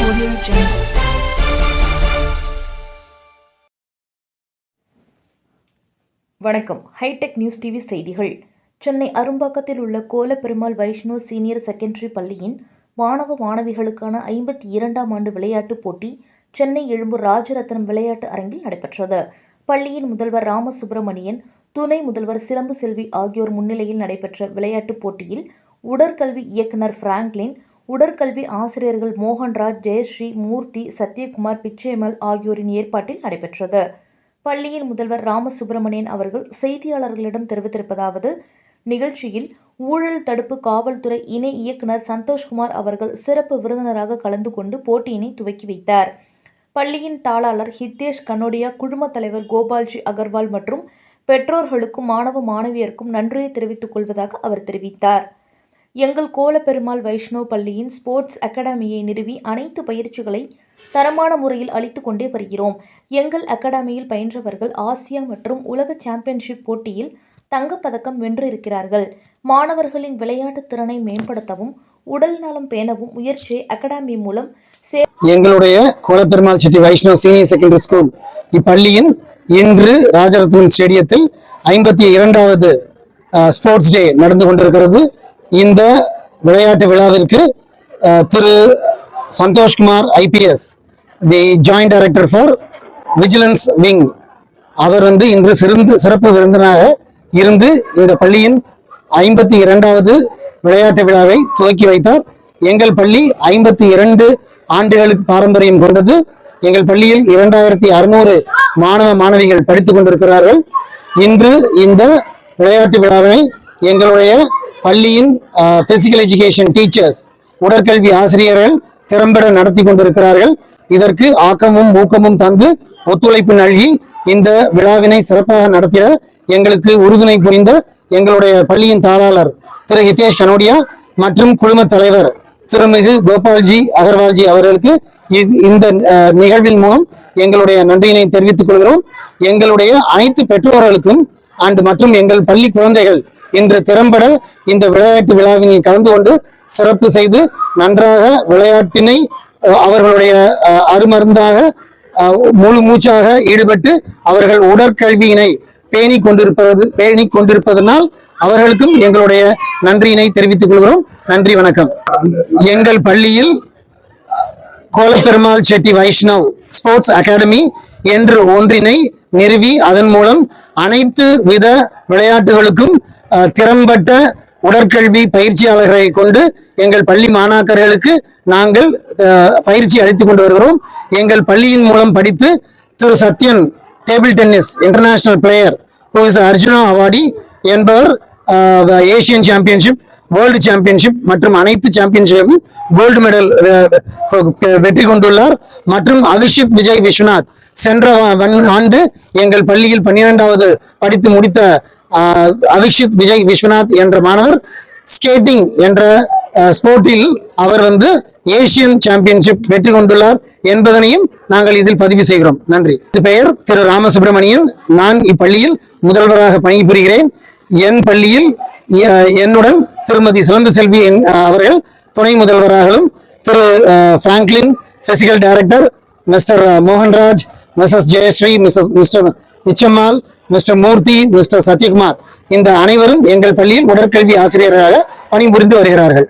Audio Jungle. வணக்கம் hitech news TV செய்திகள் சென்னை அரும்பாக்கத்தில் உள்ள கோலப்பெருமாள் வைஷ்ணவ சீனியர் செகண்டரி பள்ளியின் மாணவ மாணவிகளுக்கான ஐம்பத்தி இரண்டாம் ஆண்டு விளையாட்டுப் போட்டி சென்னை எழும்பூர் ராஜரத்னம் விளையாட்டு அரங்கில் நடைபெற்றது பள்ளியின் முதல்வர் ராமசுப்பிரமணியன் துணை முதல்வர் சிலம்பு செல்வி ஆகியோர் முன்னிலையில் நடைபெற்ற விளையாட்டுப் போட்டியில் உடற்கல்வி இயக்குனர் பிராங்க்லின் உடற்கல்வி ஆசிரியர்கள் மோகன்ராஜ் ஜெயஸ்ரீ மூர்த்தி சத்யகுமார் பிச்சைமல் ஆகியோரின் ஏற்பாட்டில் நடைபெற்றது. பள்ளியின் முதல்வர் ராமசுப்பிரமணியன் அவர்கள் செய்தியாளர்களிடம் தெரிவித்திருப்பதாவது நிகழ்ச்சியில் ஊழல் தடுப்பு காவல்துறை இணை இயக்குனர் சந்தோஷ்குமார் அவர்கள் சிறப்பு விருந்தினராக கலந்து கொண்டு போட்டியினை துவக்கி வைத்தார். பள்ளியின் தாளாளர் ஹித்தேஷ் கனோடியா குழுமத் தலைவர் கோபால்ஜி அகர்வால் மற்றும் பெற்றோர்களுக்கும் மாணவ மாணவியருக்கும் நன்றியை தெரிவித்துக் கொள்வதாக அவர் தெரிவித்தார். எங்கள் கோலப்பெருமாள் வைஷ்ணவ் பள்ளியின் ஸ்போர்ட்ஸ் அகாடமியை நிறுவி அனைத்து பயிற்சிகளை தரமான முறையில் அளித்து கொண்டே வருகிறோம். எங்கள் அகாடமியில் பயின்றவர்கள் ஆசியா மற்றும் உலக சாம்பியன்ஷிப் போட்டியில் தங்கப்பதக்கம் வென்றிருக்கிறார்கள். மாணவர்களின் விளையாட்டு திறனை மேம்படுத்தவும் உடல் நலம் பேணவும் முயற்சியை அகாடமி மூலம் சே எங்களுடைய Kolaperumal Chetty Vaishnav senior secondary school இப்பள்ளியின் இன்று ராஜரத்னம் ஸ்டேடியத்தில் ஐம்பத்தி இரண்டாவது ஸ்போர்ட்ஸ் டே நடந்து கொண்டிருக்கிறது. இந்த விளையாட்டு விழாவிற்கு Thiru Santhoshkumar IPS the joint director for vigilance wing. அவர் வந்து இன்று சிறந்து சிறப்பு விருந்தினராக இருந்து இந்த பள்ளியின் ஐம்பத்தி இரண்டாவது விளையாட்டு விழாவை துவக்கி வைத்தார். எங்கள் பள்ளி ஐம்பத்தி இரண்டு ஆண்டுகளுக்கு பாரம்பரியம் கொண்டது. எங்கள் பள்ளியில் இரண்டாயிரத்தி அறுநூறு மாணவ மாணவிகள் படித்துக் கொண்டிருக்கிறார்கள். இன்று இந்த விளையாட்டு விழாவினை எங்களுடைய பள்ளியின் பிசிக்கல் எஜுகேஷன் டீச்சர்ஸ் உடற்கல்வி ஆசிரியர்கள் திறம்பட நடத்தி கொண்டிருக்கிறார்கள். இதற்கு ஆக்கமும் ஊக்கமும் தந்து ஒத்துழைப்பு நல்கி இந்த விழாவினை சிறப்பாக நடத்திட எங்களுக்கு உறுதுணை புரிந்த எங்களுடைய பள்ளியின் தாளாளர் திரு ஹிதேஷ் கனோடியா மற்றும் குழும தலைவர் திருமிகு கோபால்ஜி அகர்வால்ஜி அவர்களுக்கு இந்த நிகழ்வின் மூலம் எங்களுடைய நன்றியினை தெரிவித்துக் கொள்கிறோம். எங்களுடைய அனைத்து பெற்றோர்களுக்கும் அண்ட் மற்றும் எங்கள் பள்ளி குழந்தைகள் இன்று திறம்பட இந்த விளையாட்டு விழாவினை கலந்து கொண்டு சிறப்பு செய்து நன்றாக விளையாட்டினை அவர்களுடைய அருமருந்தாக முழு மூச்சாக ஈடுபட்டு அவர்கள் உடற்கல்வியினை பேணி கொண்டிருப்பது பேணி கொண்டிருப்பதனால் அவர்களுக்கும் எங்களுடைய நன்றியினை தெரிவித்துக் கொள்கிறோம். நன்றி வணக்கம். எங்கள் பள்ளியில் கோலப்பெருமாள் செட்டி வைஷ்ணவ் ஸ்போர்ட்ஸ் அகாடமி என்று ஒன்றினை நிறுவி அதன் மூலம் அனைத்து வித விளையாட்டுகளுக்கும் திறம்பட்ட உடற்கல்வி பயிற்சியாளர்களை கொண்டு எங்கள் பள்ளி மாணாக்கர்களுக்கு நாங்கள் பயிற்சி அளித்துக் கொண்டு வருகிறோம். எங்கள் பள்ளியின் மூலம் படித்து திரு. Sathiyan table tennis international player who is Arjuna awardee என்பவர் ஏசியன் சாம்பியன்ஷிப் வேர்ல்டு சாம்பியன்ஷிப் மற்றும் அனைத்து சாம்பியன்ஷிப்பும் கோல்டு மெடல் வெற்றி கொண்டுள்ளார். மற்றும் அபிஷித் விஜய் விஸ்வநாத் சென்ற ஆண்டு எங்கள் பள்ளியில் பன்னிரெண்டாவது படித்து முடித்த அஹ், அபிஷித் விஜய் விஸ்வநாத் என்ற மாணவர் ஸ்கேட்டிங் என்ற ஸ்போர்ட்டில் அவர் வந்து ஏசியன் சாம்பியன்ஷிப் வெற்றி கொண்டுள்ளார் என்பதனையும் நாங்கள் இதில் பதிவு செய்கிறோம். நன்றி. பெயர் திரு ராமசுப்பிரமணியன் நான் இப்பள்ளியில் முதல்வராக பணிபுரிகிறேன். என் பள்ளியில் என்னுடன் திருமதி சிலம்பு செல்வி என்- அவர்கள் துணை முதல்வராகவும் Thiru Franklin physical director Mr Mohanraj Mrs Jayashree Mrs Mr Michammal Mr Murthy Mr Sathyakumar இந்த அனைவரும் எங்கள் பள்ளியில் உடற்கல்வி ஆசிரியர்களாக பணிபுரிந்து வருகிறார்கள்.